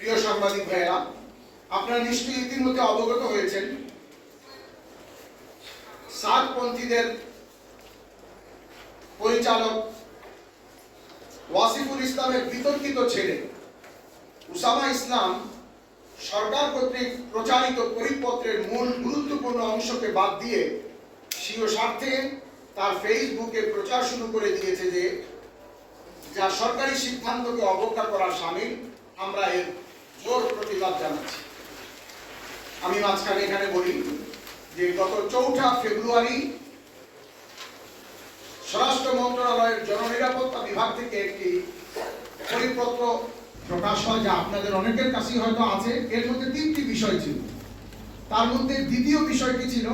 প্রিয় সাংবাদিক ভাইয়েরা, আপনারা নিশ্চয়ই ইতিমধ্যে অবগত হয়েছেন সাতপন্থীদের পরিচালক ওয়াসিফুল ইসলামের বিতর্কিত ছেলে উসামা ইসলাম সরকার কর্তৃক প্রচারিত পরিপত্রের মূল গুরুত্বপূর্ণ অংশকে বাদ দিয়ে স্বীয় স্বার্থে তার ফেসবুকে প্রচার শুরু করে দিয়েছে যে যা সরকারি সিদ্ধান্তকে অবজ্ঞা করার সামিল, আমরা এর জোর প্রতিবাদ জানাচ্ছি। আমি মাঝখানে এখানে বলি যে গত চৌঠা ফেব্রুয়ারি স্বরাষ্ট্র মন্ত্রণালয়ের জননিরাপত্তা বিভাগ থেকে একটি পরিপত্র প্রকাশ হয় যা আপনাদের অনেকের কাছেই হয়তো আছে। এর মধ্যে তিনটি বিষয় ছিল। তার মধ্যে দ্বিতীয় বিষয়টি ছিল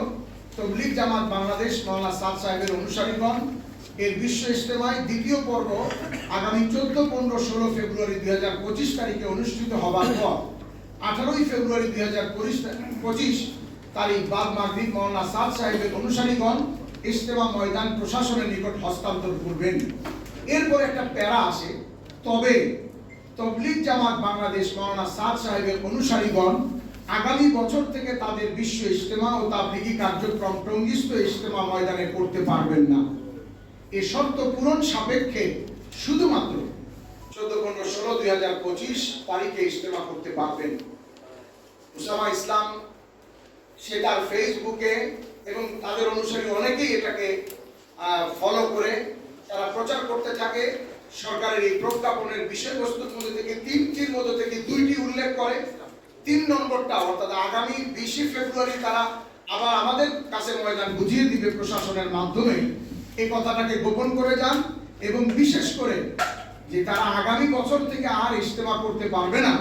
তবলিগ জামাত বাংলাদেশ মাওলানা সাদ সাহেবের অনুসারীগণ এর বিশ্ব ইজতেমায় দ্বিতীয় পর্ব আগামী চোদ্দ, পনেরো, ষোলো ফেব্রুয়ারি দুই হাজার পঁচিশ তারিখে অনুষ্ঠিত হবার পর আঠারোই ফেব্রুয়ারি দুই হাজার পঁচিশ তারিখ বাদ মাগরিব মাওলানা সাদ সাহেবের অনুসারীগণ ইজতেমা ময়দান প্রশাসনের নিকট হস্তান্তর করবেন। এরপর একটা প্যারা আসে। তবে তবলিগ জামাত বাংলাদেশ মাওলানা সাদ সাহেবের অনুসারীগণ আগামী বছর থেকে তাদের বিশ্ব ইজতেমা ও তাবলিগি কার্যক্রম টঙ্গিস্থ ইজতেমা ময়দানে করতে পারবেন না। এ শর্ত পূরণ সাপেক্ষে শুধুমাত্র চোদ্দ পনেরো ষোলো দুই হাজার পঁচিশ তারিখে ইজতেমা করতে পারবেন। উসামা ইসলাম, সে তার ফেসবুকে এবং তাদের অনুসারী অনেকেই এটাকে ফলো করে। তারা প্রচার করতে থাকে। সরকারের এই প্রজ্ঞাপনের বিষয়বস্তুর মধ্যে থেকে তিনটির মধ্যে থেকে দুইটি উল্লেখ করে। তিন নম্বরটা, অর্থাৎ আগামী বিশে ফেব্রুয়ারি তারা আবার আমাদের কাছে ময়দান বুঝিয়ে দিবে প্রশাসনের মাধ্যমে। এই কথাটাকে গোপন করে যান এবং বিশেষ করে যে তারা আগামী বছর থেকে আর ইজতেমা করতে পারবে না,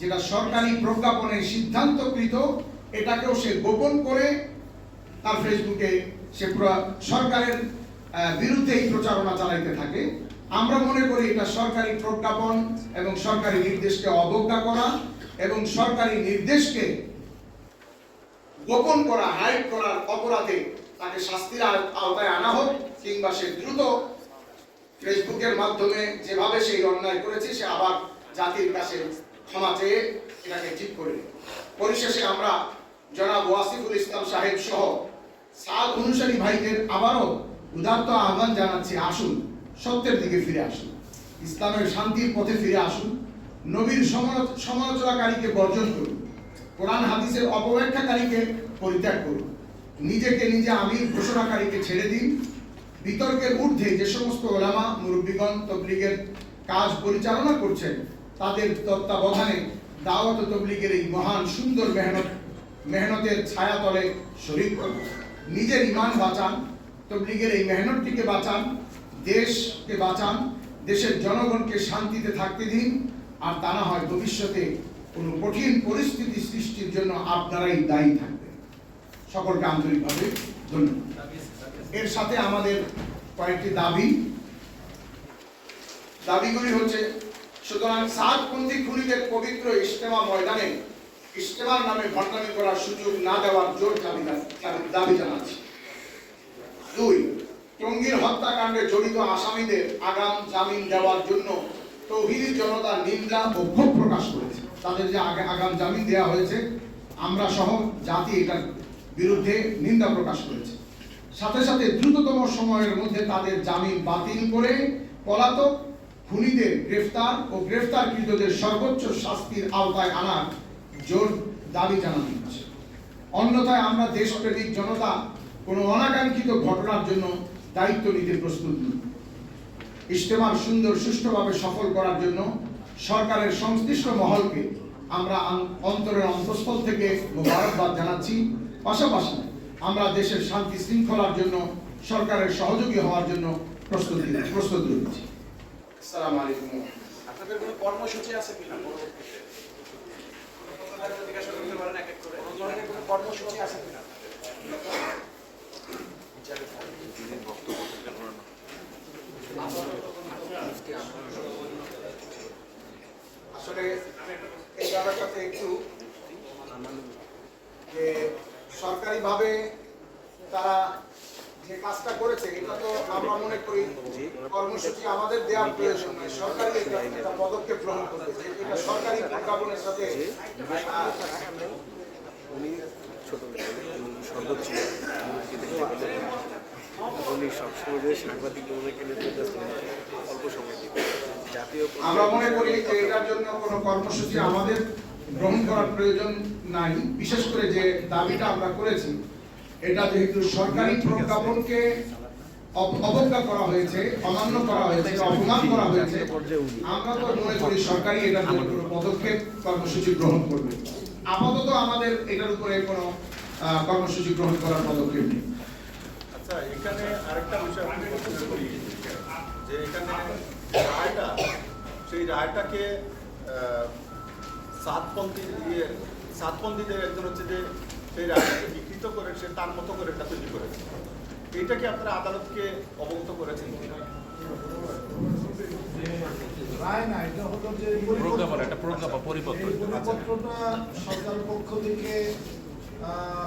যেটা সরকারি প্রজ্ঞাপনে সিদ্ধান্তকৃত, এটাকেও সে গোপন করে তার ফেসবুকে সে সরকারের বিরুদ্ধে এই প্রচারণা চালাইতে থাকে। আমরা মনে করি এটা সরকারি প্রজ্ঞাপন এবং সরকারি নির্দেশকে অবজ্ঞা করা এবং সরকারি নির্দেশকে গোপন করা, হাইড করার অপরাধে তাকে শাস্তির আওতায় আনা হোক। কিংবা সে দ্রুত ফেসবুকের মাধ্যমে যেভাবে সেই অন্যায় করেছে, সে আবার জাতির কাছে ক্ষমা চেয়ে এটাকে ঠিক করে। পরিশেষে আমরা জনাব ওয়াসিফুল ইসলাম সাহেব সহ সাদ অনুসারী ভাইদের আবারও উদাত্ত আহ্বান জানাচ্ছি, আসুন, সত্যের দিকে ফিরে আসুন। ইসলামের শান্তির পথে ফিরে আসুন। নবীর সমালো- সমালোচনাকারীকে বর্জন করুন। কোরআন হাদিসের অপব্যাখ্যাকারীকে পরিত্যাগ করুন। নিজেকে নিজে আমির ঘোষণাকারীকে ছেড়ে দিন। বিতর্কের ঊর্ধ্বে যে সমস্ত ওলামা, মুরব্বীগণ তবলিগের কাজ পরিচালনা করছেন, তাদের তত্ত্বাবধানে দাওয়াত তবলিগের এই মহান সুন্দর মেহনত, মেহনতের ছায়াতলে শরীর করুন নিজের ইমান বাঁচান, তবলিগের এই মেহনতটিকে বাঁচান, দেশকে বাঁচান, দেশের জনগণকে শান্তিতে থাকতে দিন, আর তা না হয় ভবিষ্যতে কোনো কঠিন পরিস্থিতি সৃষ্টির জন্য আপনারাই দায়ী থাকবেন। সকলকে আন্তরিকভাবে ধন্যবাদ। এর সাথে আমাদের কয়েকটি দাবি। দাবিগুলি হচ্ছে, সুতরাং সাতপন্থী খুনিদের পবিত্র ইজতেমা ময়দানে ইজতেমার নামে ভণ্ডামি করার সুযোগ না দেওয়ার জোর দাবি দাবি জানাচ্ছি। দুই, টঙ্গীর হত্যাকাণ্ডে জড়িত আসামিদের আগাম জামিন দেওয়ার জন্য তৌহিদি জনতা নিন্দা ও ক্ষোভ প্রকাশ করেছে। তাদের যে আগে আগাম জামিন দেওয়া হয়েছে, আমরা সহ জাতি এটার বিরুদ্ধে নিন্দা প্রকাশ করেছে। সাথে সাথে দ্রুততম সময়ের মধ্যে তাদের জামিন বাতিল করে পলাতক খুনিদের গ্রেফতার ও গ্রেফতারকৃতদের সর্বোচ্চ শাস্তির আওতায় আনার জোর দাবি জানানো হচ্ছে। অন্যথায় আমরা দেশপ্রেমিক জনতা কোনো অনাকাঙ্ক্ষিত ঘটনার জন্য দায়িত্ব নিতে প্রস্তুত নই। ইজতেমার সুন্দর সুষ্ঠুভাবে সফল করার জন্য সরকারের সংশ্লিষ্ট মহলকে আমরা অন্তরের অন্তঃস্থল থেকে মোবারকবাদ জানাচ্ছি। পাশাপাশি আমরা দেশের শান্তি শৃঙ্খলার জন্য, সরকারের সহযোগী হওয়ার জন্য প্রস্তুতি, প্রস্তুত রয়েছি। আসসালামু আলাইকুম। আপনাদের কোনো কর্মসূচি আছে কিনা কর্মসূচি আছে কিনা? আসলে এই ব্যাপারটাতে একটু সরকারিভাবে তারা যে কাজটা করেছে এটা তো আমরা মনে করি কর্মসূচি আমাদের দেওয়ার প্রয়োজন নয় সরকারি একটা পদক্ষেপ গ্রহণ করবে যে এটা সরকারি প্রজ্ঞাপনের সাথে উনি ছোট উনি সর্বোচ্চ উনি সবসময় যে সাংবাদিক ওনাকে নেতৃত্ব অল্প সময় জাতীয় আমরা মনে করি যে এটার জন্য কোনো কর্মসূচি আমাদের গ্রহণ করার প্রয়োজন নাই, বিশেষ করে যে দাবিটা আমরা করেছি, এটা যেহেতু সরকারি প্রজ্ঞাপনকে অব- অবজ্ঞা করা হয়েছে, অমান্য করা হয়েছে, অপমান করা হয়েছে, আমরা তো মনে করি সরকারি এটার কোনো পদক্ষেপ, কর্মসূচি গ্রহণ করবে। আপাতত আমাদের এটার উপরে কোনো কর্মসূচি গ্রহণ করার পদক্ষেপ নেই। আচ্ছা এখানে আরেকটা বিষয় আমি প্রশ্ন করি, যে এখানে রায়টা, সেই রায়টাকে সাতপন্থী ইয়ে সাতপন্থীদের একজন হচ্ছে যে সেই রায়টাকে বিকৃত করে সে তার মতো করে এটা তৈরি করেছে। এইটা কি আপনারা আদালতকে অবগত করেছেন রায় না এটা হলো যে প্রজ্ঞাপন একটা প্রজ্ঞাপন পরিপত্র। পরিপত্রটা সরকারের পক্ষ থেকে আহ,